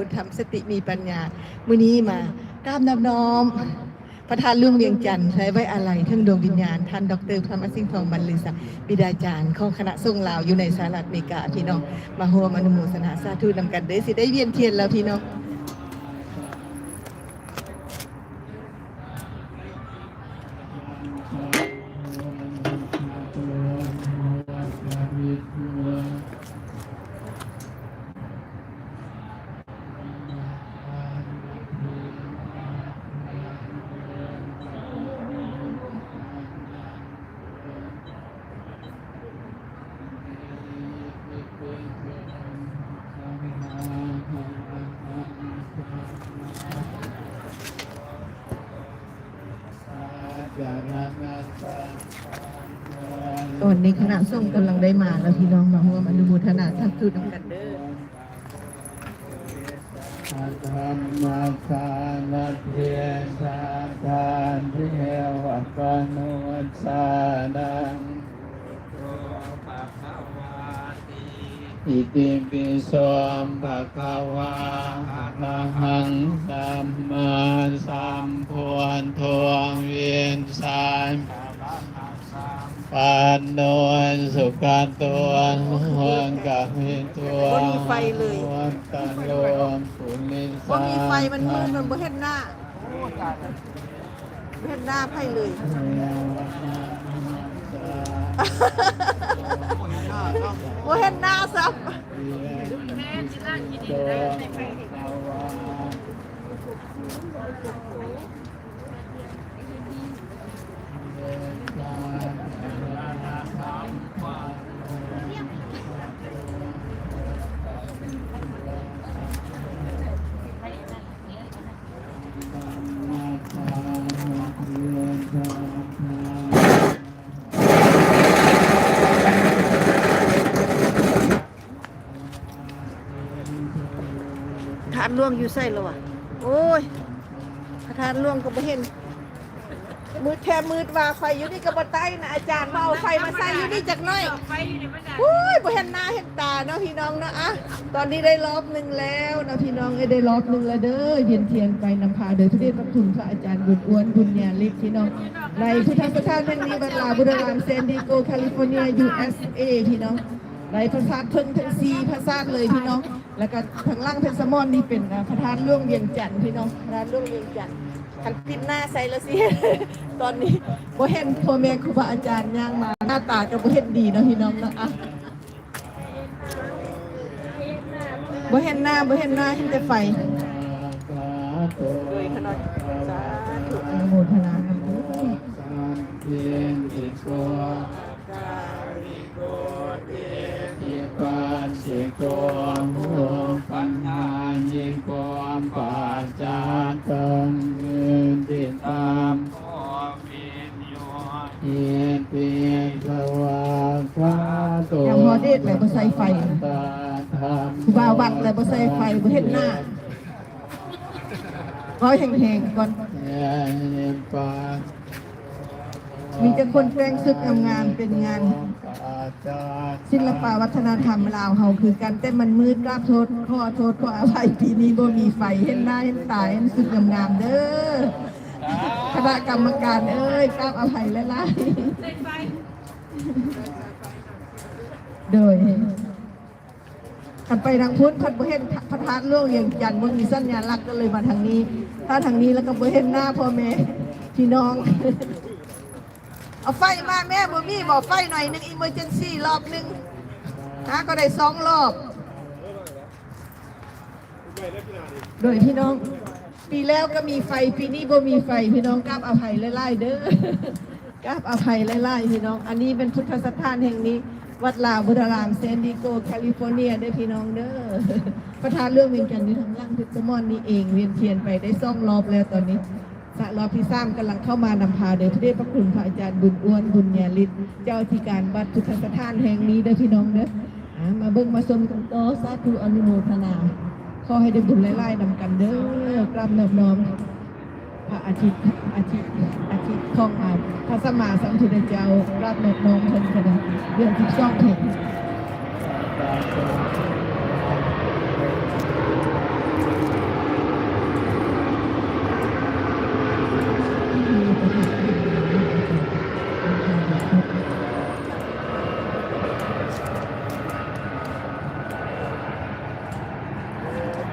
บุญธรรมสติมีปัญญามื้อนี้มากราบนอบน้อมประธานเรื่องเวียงจันทร์ใช้ไว้อะไรทั้งดวงวิญญาณ ท่านดรพระมสิงห์ทองบรรลือศักดิ์บิดาจารย์ของคณะทรงลาวอยู่ในสหรัฐอเมริกาพี่น้องมาหัวมอนุโมสนาสาธุนำกันเด้สิได้เวียนเทียนแล้วพี่น้อง ตอนนี้คณะส่งกำลังได้มาแล้วพี่น้องมาร่วมอนุโมทนาสาธุนำกันเด้อธรรมสารเทียสาทานเทวปนุสานังอิติปิโสภะคะวะ โนสุขันตัวหัวกับมิตัวบ่มีไฟเลยหัวตะโลมปุลิสาว่ามีไฟมันมืดมันบ่เห็นหน้าบ่เห็นหน้าไพ่เลย บ่เห็นหน้าซับ ล่วงอยู่ใส่แล้วอะโอ้ยทานล่วงก็บ่เห็น มืดแค่มืดว่าไฟอยู่นี่ก็บ่ใต้นะอาจารย์มาเอาไฟมาใส่อยู่นี่จักหน่อยโอ้ยบ่เห็นหน้าเห็นตาเนาะพี่น้องเนาะอะตอนนี้ได้รอบหนึ่งแล้วนะพี่น้องเอ้ได้รอบหนึ่งแล้วเด้อเวียนเทียนไปนำพาโดยพระเดชพระคุณพระอาจารย์บุญอ้วนบุญญาลิกพี่น้อง ในพุทธสถานแห่งนี้บัดลาบุรีรัมย์เซนดิโกแคลิฟอร์เนีย USA พี่น้องในพระธาตุเพิ่งทั้งซีพระธาตุเลยพี่น้อง แล้วก็ทางล่างเพชรสมอนนี่เป็นอ่าพระธาตุล่วงเวียงจันทร์พี่น้องพระธาตุล่วงเวียงจันทร์คันติดหน้าใส่แล้วสิตอนนี้บ่เห็นพ่อแม่ครูบาอาจารย์ย่างมาหน้าตาก็บ่เห็นดีเนาะพี่น้องเนาะอะบ่เห็นหน้าบ่เห็นหน้าเห็นแต่ไฟเลยขนาดสาธุอนุโมทนาครับเทียนติโกอิปัสสิโกโห โตอย่างพอเดชแบบบ่ใส่ไฟตาธรรมครูบาวัดแต่บ่ใส่ไฟบ่เห็นหน้าร้อยแห่งๆก่อนเอียนมีแต่คนแปลงซึกงามๆเป็นงาน ศิลปวัฒนธรรมลาวเฮาคือกันแต่มันมืดกราบโทษขอโทษขออภัยปีนี้บ่มีไฟเห็นหน้าเห็นตาเห็นสึกงามๆเด้อคณะกรรมการเอ้ยกราบอภัยหลายๆ โดยกันไปทางพุทธพัดบ่เห็นพระธาตุล่วงเวียงจันบ่มีสัญลักษณ์ก็เลยมาทางนี้ ถ้าทางนี้แล้วก็บ่เห็นหน้าพ่อแม่พี่น้อง เอาไฟมาแม่บ่มีบอกไฟหน่อยนึงอิมเมอร์เจนซี่รอบหนึงฮะก็ได้สองรอบ โดยพี่น้อง ปีแล้วก็มีไฟปีนี้บ่มีไฟพี่น้องกราบอภัยไล่ๆเด้อกราบอภัยไล่ๆพี่น้อง อันนี้เป็นพุทธสถานแห่งนี้ วัดลาวบุรามเซนดิโกแคลิฟอร์เนียเด้พี่น้องเด้อประธานเรื่องเวียงจันทร์อยู่ทางล่างพิษมอนนี่เองเวียนเทียนไปได้ซ่องรอบแล้วตอนนี้สะรอบที่สามกำลังเข้ามานำพาโดยพระเดชพระคุณพระอาจารย์บุญอ้วนบุญญาลิศเจ้าที่การวัดพุทธสถานแห่งนี้เด้พี่น้องเด้อมาเบิ่งมาชมกันต่อสาธุอนุโมทนา ขอให้ได้บุญไล่ๆนำกันเด้อกราบนอบน้อม พระอาทิตย์อาทิตย์อาทิตย์ของอาพระสมมาสัมพุทธเจ้าราบนอบน้อมเพิ่นกันนะเรื่องที่ซ่องเห็น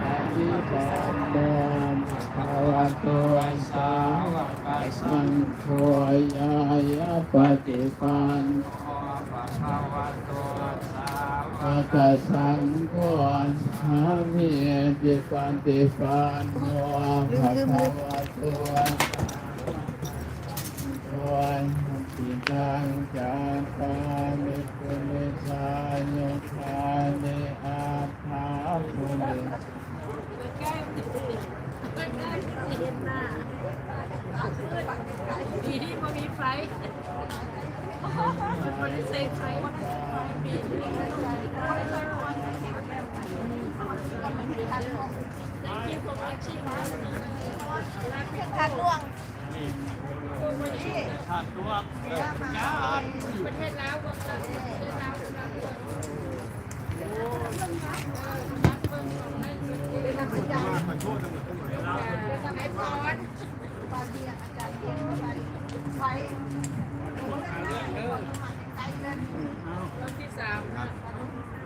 ต ฏิปันโนภะคะวะโตสาวกสังโฆยายาปฏิปันโนภะคะวะโตสาวกสังโฆสามี ติปันติปันโนภะคะวะโตวันติตังจากปามิคุมิสายุคานิอาภาภูมิดีที่พอมีไฟมันไม่ได้เซฟไฟปีนี้ ทางล่วงประเทศลาวก็ประเทศลาวกำลังรอบที่สามไฟมันจะได้เอา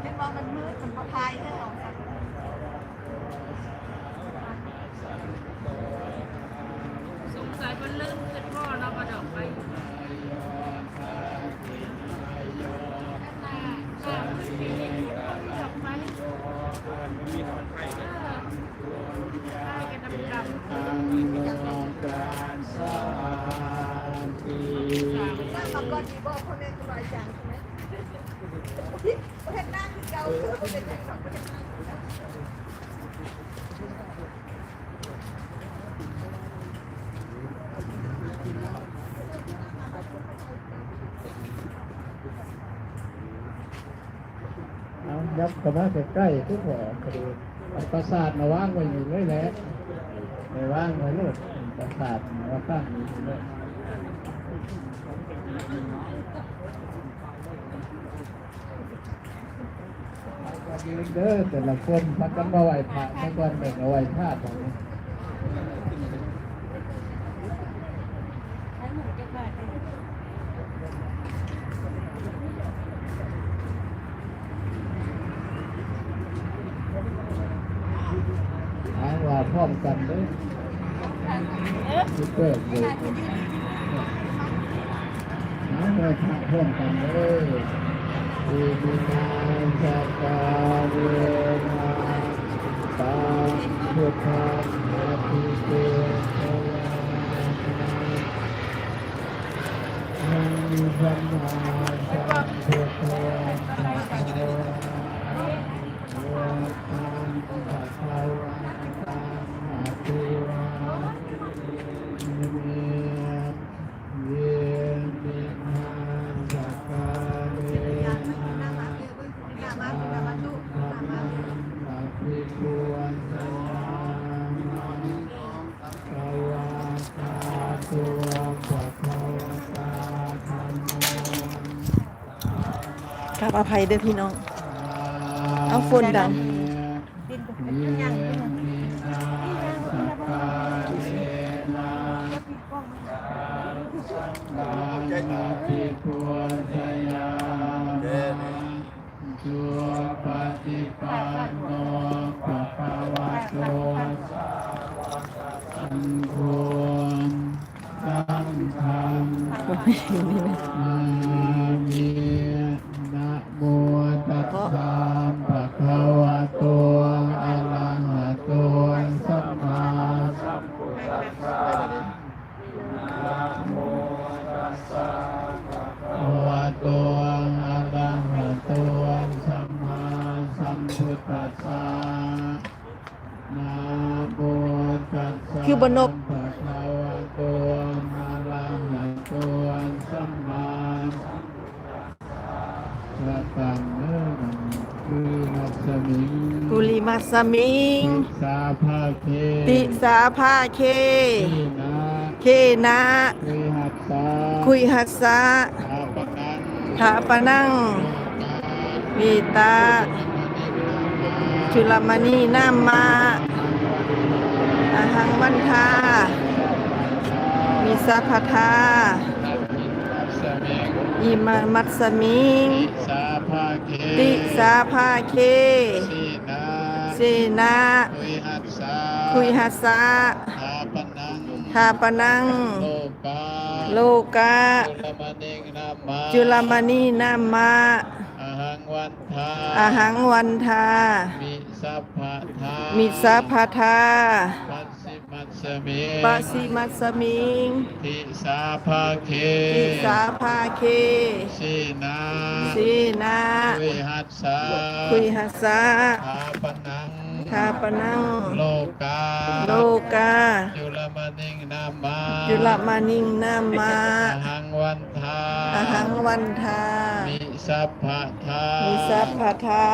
เห็นว่ามันมืดมันพอพายให้เรา สงสัยมันเริ่มขึ้นพ่อเรามาดอกไปค่ะมันปีนี้ดอกไม้ใช่กันดำๆ อังโลการสาธิ นั่งมา ก่อนดีบอกคนนี้สบายจังใช่ไหมประเห็นหน้าคือเก่าคือเป็นอย่างสองป็นอย่างเอายับเข้ามาใกล้ๆทุกหัวกระดูกประสาทมาว่างไว้อยู่เลยแหละไปวางไว้เลยประสาทมาตั้งอยู่เลย ยืนเด้อแต่ละคนพักกันมาไหวพระพักกันแบ่งเอาไว้พาดตรงนี้หาว่าพร้อมกันเด้อที่เกิดเลยหาว่าพระพร้อมกันเลยออิมินาจักาเวนาตาพุทธาภิเตชยานังสัมมาสัมพุ อภัยเด้อพี่น้อง เอาฝนดัง พุทธัสสะนะโมตัสสะคือบนบภะคะวะโตอะระหะโตสัมมาสัมพุทธัสสะพระตังเนื้อคือมัสมิงกุลิมัสมิงติสาภาเคติสาภาเคนะเคนะคุยหัสสะอาปนังทาปนังมีตา จุลมณีนามาอาหังวันทามีสัพพทาสเมงอิมามัตสมิงสาภาเคติสาภาเคสีนาเสนาคุยหัสสาคุยหัสสะอาปนังทาปนังโลกาโลกาจุลมณิงนามาจุลมณีนามาอาหังวันทา อาหังวันทามิสัพพะทามิสัพพทาปัสสิมัสสเมปะสิมัสสมิงทิสาภาเคติสาภาเคสีนาสีนาคุยหัสสาคุยหัสสะทาปนังทาปนังโลกาโลกาจุลมณิงนามาจุลมานิงนามาอาหังวันทาอาหังวันทามิสัพพะทามิมิสัพพทา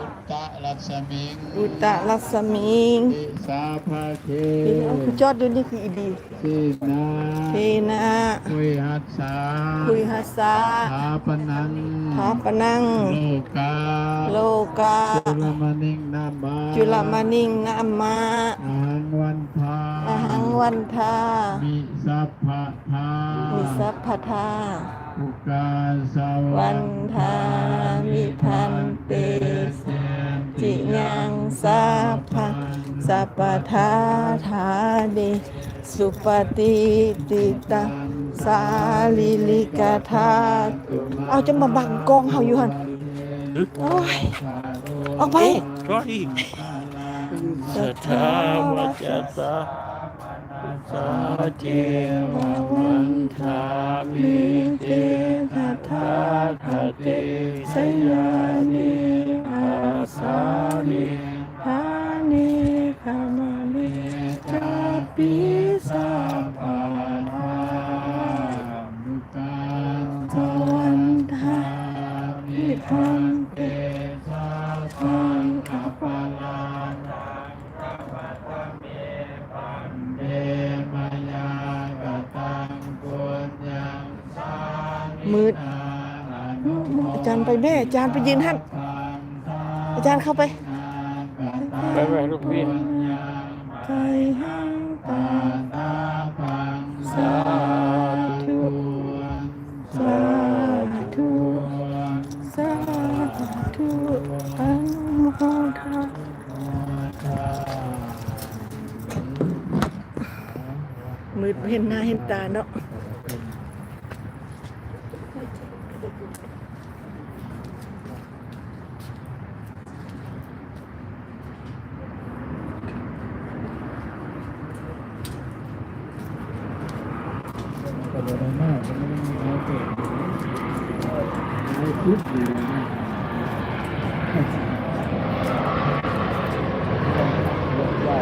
อุ ตตะรัสมิงอุตตะลัสสมิงติสาภาเคนี่เอาคือจอดดูนี่คืออีดีสีนาเทนาคุยหัสสาคุยหัสสะทาปนังทาปนัง โลกา โลกา จุลมณิงนามาจุลมานิงนามาอาหังวันทาอาหังวันทามิสัพพะทามิสัพพทา อุกาสาวันทามิพันเตสจิยังสัพพังสัพพทาธาเดสุปฏิติตังสาลิลิกาธาเอาจะมาบังกองเฮาอยู่หั่นโอ้ยออกไปร้อยสัทธาวาจาสา สาเจวันทามิเตทัทธาคเตสยานิอาสานิหานิคามานิจาปิสาปาทานุกาสวันทามิพัน มิมืดนาอนุอาจารย์ไปแม่อาจารย์ไปยืนท่านปันทาอาจารย์เข้าไปไปไปลูกพี่ไกหังตาตาปังสาธุสาธุสาธุอนุโมทนามืดเห็นหน้าเห็นตาเนาะ ก็บ่ได้มากก็ไม่ได้มีอะไรเกิดไม่คิดอยู่นะว่า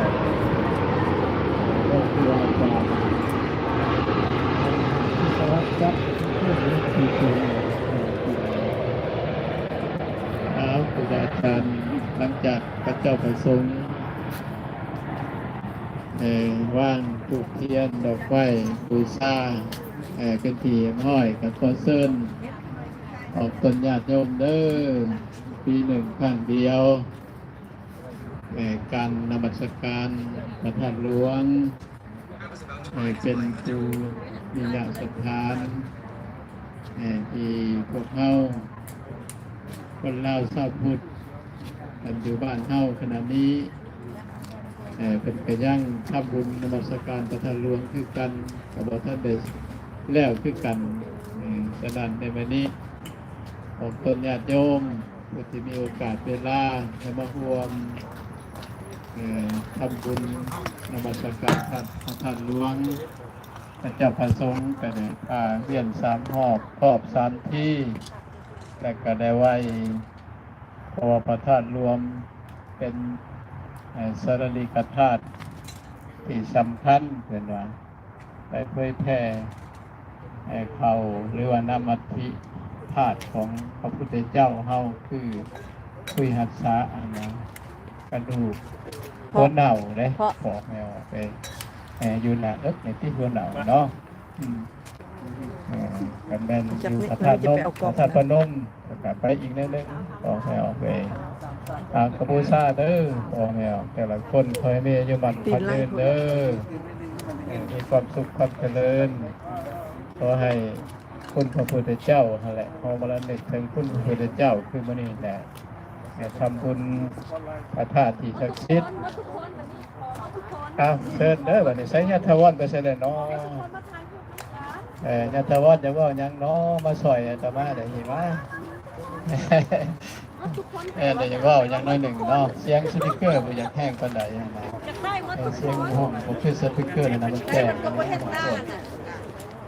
ว่าคืออาจารย์สวัสดิ์ครับเรื่องนี้คือคือเอาครูบาอาจารย์หลังจากพระเจ้าประสงค์เอ่ว่างถูกเทียนดอกไฟบูชา เอ่อกันทีห้อยกับขอเซินออกตนญาติโยมเด้อปีหนึ่งครั้งเดียวเอ่อการนมัสการประธานหลวงเอ่อเป็นครูมีญาติสถานเอ่ที่พวกเขาคนเล่าวชาวพุทธกันอยู่บ้านเฮาขณะนี้เอ่อเป็นกระยั่งทำบุญนมัสการประธานหลวงคือกันกับบท่านเดช แล้วคือกันฉะนั้นในวันนี้ผมตนญาติโยมผู้ที่มีโอกาสเวลาจะมาร่วมทำบุญนมัสการท่านพระท่านหลวงพระเจ้าพระสงฆ์ก็ได้พาเวียนสามหอบครอบสามที่และก็ได้ไหวเพราะว่าพระธาตุรวมเป็นสารลิกธาตุที่สำคัญเป็นว่าไปเผยแพร่ เขาหรือว่านามัตถิธาตุของพระพุทธเจ้าเฮาคือคุยหัสสะอันนะกระดูกหัวเน่าเลยเพราะบอกแมวไปเอ่ออยู่หน้าเอิกในที่หัวเน่าเนาะอืมอ่ากันแม่นอยู่พระธาตุนมพระธาตุพนมก็กลับไปอีกนิดนึงออกให้ออกไปตามกระบูชาเด้อออกให้ออกแต่ละคนคอยมีอายุมันพันเดินเด้อให้มีความสุขความเจริญ ขอให้คุณพระพุทธเจ้านั่นแหละพอมาแล้วนึกถึงคุณพระพุทธเจ้าคือมื้อนี้แหละให้ทำบุญพระธาตุที่ศักดิ์สิทธิ์ครับเชิญเด้อบัดนี้ใช้ญาติทวรไปเสด็จน้อเอ่อญาติวัดจะว่าหยังเน้อมาซอยอาตมาได้ยินว่าเออได้ยินว่าอย่างน้อยหนึ่งเนาะเสียงสปีกเกอร์บ่อยากแห้งปานใดนะเออเสียงห้องบ่คือสปีกเกอร์นะมันแจ้งก็บ่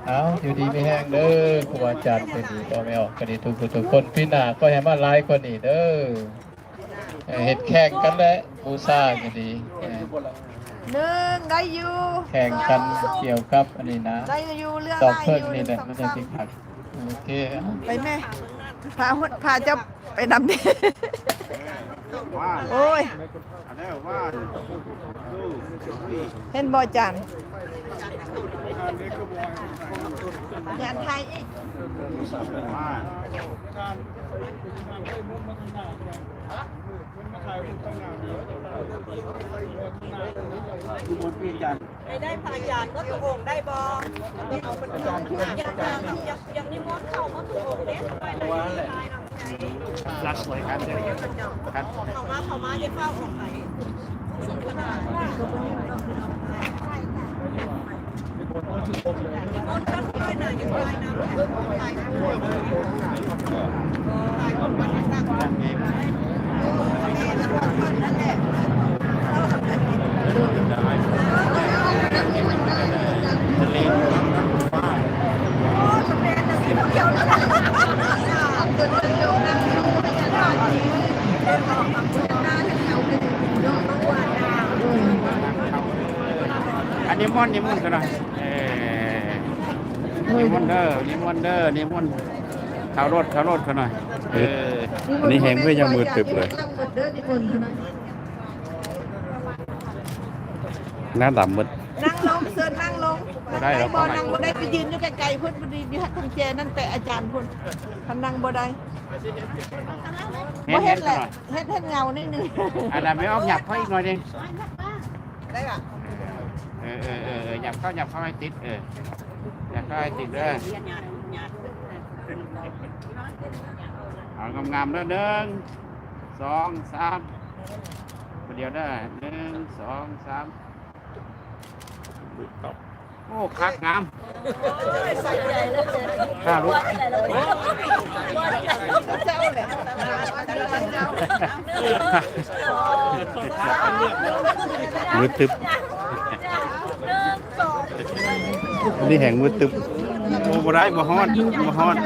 เห็นหน้าน่ะเอาอยู่ดีไม่แห้งเด้อครูอาจารย์เป็นดีก็ไม่ออกก็ดีทุกคนทุกคนพี่หน้าก็ให้มาหลายกว่านี้เด้อเออเฮ็ดแข่งกันแหละบูชาก็ดีเออหนึ่งได้อยู่แข่งกันเกี่ยวกับอันนี้นะได้อยู่เรื่องดอกได้เพิ่อนยู่นี่แหละสองมันสจะองติดขัดโอเคเอาไปแม่พาหุดพาเจ้าไปนำดิ โอ้ยเห็นบ่จันยานไทยอีกไม่ได้พายานก็ถูกองค์ได้บอยังยังยังยังนิมนต์เข้ามาถูกองค์เด็ดไปไหนไปนำใรักสวยกันเลยครับเข้ามาเข้ามาจะเฝ้าออกไปขนาดนิมนต์ก็ไปไหนจะไปนำอัน นี้มอนต์นิมนต์กันหน่อยเออนิมนต์เด้อนิมนต์เด้อนิมนต์ข่าวรถข่าวรถกันหน่อยเอออันนี้แหงเพื่อยังมือตึบเลยหน้าดำหมดนั่งลงเสิร์นั่งลงได้เหรอบ่นั่งบ่ได้ไปยืนอยู่ไกลๆเพิ่นบ่ดีอยู่ทางแจนั่นแต่อาจารย์เพิ่นทำนั่งบ่ได้เห็บ่นเฮ็เห็ดนแหกันละหน่อยเฮ็ดเฮ็ดเงานิดนึงอันนั้นไม่ออกหยับเข้าอีกหน่อยดิได้ป่ะเออเออเออเออหยับเข้าหยับเข้าให้ติดเออหยับเข้าให้ติดเด้อเอางามๆเด้อหนึ่งสองสามคนเดียวเด้อหนึ่งสองสามโอ้คักงามข้าลูกเจ้าแหละเจ้ามือตึบ อันนี้แหงมือตึบโอ้บ่ได้บ่ฮอดบ่ฮอด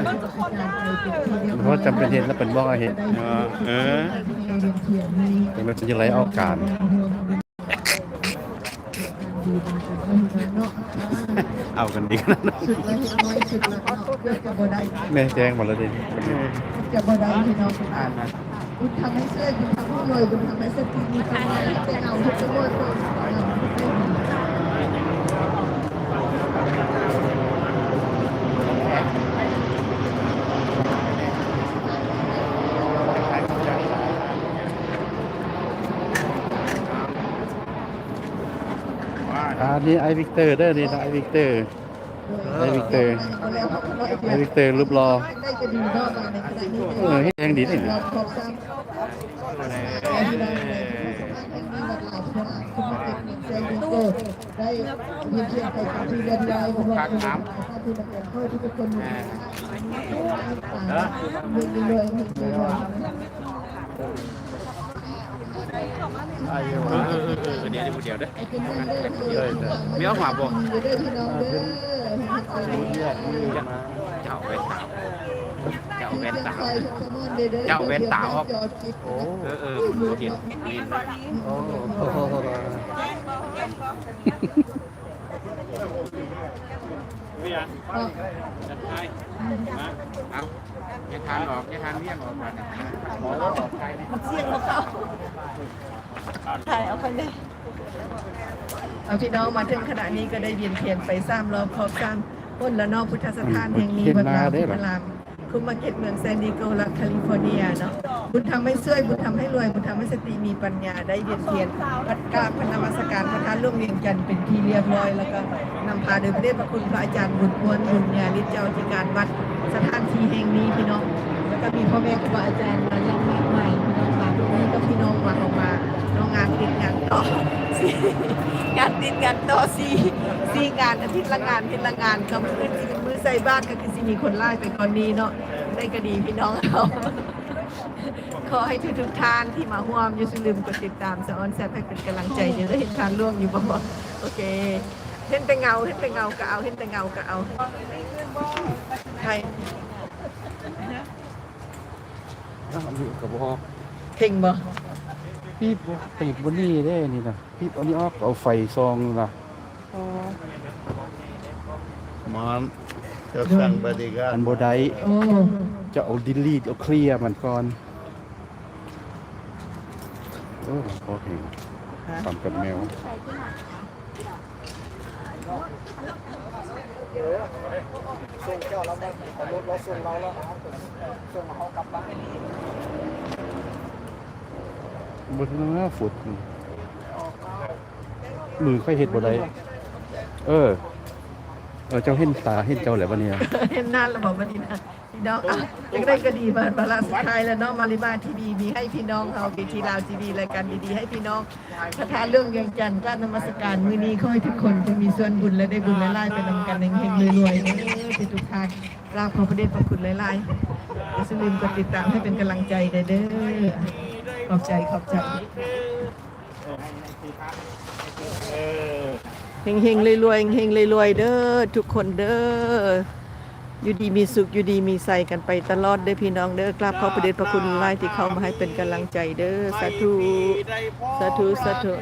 เพราะจำเป็นเหตุและเป็นบ่อเหตุเออเออแต่มันจะไหลเอาการเอากันดีกันนะแม่แจ้งหมดแล้วดิจะบ่ได้พี่น้องอ่านนะคุณทำให้เสื้อคุณทำให้รวยคุณทำให้สติมีความหมายเป็นเอาทุกตัวตัว นนี้ไอวิกเตอร์เด้อนี่นะไอวิกเตอร์ไอวิกเตอร์ไอวิกเตอร์รูปรอได้จะดีนอกมาในขณะนี้เออให้แทงดีนี่เราครบซ้ำได้ที่ได้ในคุณเป็นเซนต์โกได้ยินเสียง ไปจากที่เรียนรายของเราที่นักเรียนเข้าที่ทุกคนมีรวยรวยรวยเออเออเออเออเดี๋ยวเดี๋ยวเดี๋ยวเด้อเด้อมีเอาหมาบ่เด้อพี่น้องเด้อเจ้าเวนตาเจ้าเวนตาเจ้าเว้นตาออกเออเออมันเห็นเห็นนะเอาอย่าทานออกอย่าทานเลี่ยงออกก่อนขอออกใครนะมันเสี่ยงของเขา ถ่ายเอาไปเลยเอาพี่น้องมาถึงขณะนี้ก็ได้เวียนเทียนไปซ้ำรอบครอบซ้ำพ้นละเนอกพุทธสถานแห่งนี้วัดรามพุทธรามคุมาเก็ตเมืองแซนดิโกรัฐแคลิฟอร์เนียเนาะบุญทำให้ช่วยบุญทำให้รวยบุญทำให้สติมีปัญญาได้เรียนเทียนพัดกราบพระนมัสการพระทานร่วมเรียนกันเป็นที่เรียบร้อย แล้วก็นำพาโดยพระเดชพระคุณพระอาจารย์บุญพวนบุญญาฤทธิ์เจ้าธิการวัดสถานที่แห่งนี้พี่น้องแล้วก็มีพ่อแม่ครูบาอาจารย์มา ติดงานต่อสี่งานติดงานต่อสี่สี่งานอาทิตย์ละงานอาทิตย์ละงานก็มือที่เป็นมือใส่บ้านก็คือสิมีคนไล่ไปก่อนนี้เนาะได้ก็ดีพี่น้องเราขอให้ทุกทุกๆท่านที่มาร่วมอย่าลืมกดติดตามสออนแซบให้เป็นกำลังใจเดี๋ยวได้เห็นทานร่วมอยู่บ่บ่โอเคเห็นแต่เงาเห็นแต่เงาก็เอาเห็นแต่เงาก็เอาใครอยู่กับพ่อเพ่งบ่ พี่ติดบนนี่ได้นี่นะพี่เอานี่ออกเอาไฟซองนะมอนเจะสั่งบริการอันโบไดโอ้จะเอาดิลีทเอาเคลียร์มันก่อนโอ้พอเห็นทำกับแมวบน หน้าฝุดนี่มือค่อยเห็ดบ่ได้เออ เออเจ้าเห็นตาเห็นเจ้าแหละวันนี้เห็นหน้าระบบวันนี้นะพี่น้องอะยังได้ก็ดีมาบาลานซ์สุดท้ายแล้วเนาะมาริบาทีวีมีให้พี่น้องเราเกทีลาวทีวีรายการดีๆให้พี่น้องประทานเรื่องเวียงจันทร์กล้านมัสการมื้อนี้ขอให้ทุกคนจะมีส่วนบุญและได้บุญและไล่ไปนำกันเฮงๆรวยๆเด้อทุกท่านกราบขอพระเดชพระคุณหลายๆอย่าลืมกดติดตามให้เป็นกำลังใจเด้อเด้อ ขอบใจขอบใจเฮงเฮงๆรวยๆเฮงๆรวยๆเด้อทุกคนเด้ออยู่ดีมีสุขอยู่ดีมีใส่กันไปตลอดเด้อพี่น้องเด้อกราบขอประเดชพระคุณหลายที่เข้ามาให้เป็นกำลังใจเด้อสาธุสาธุสาธุ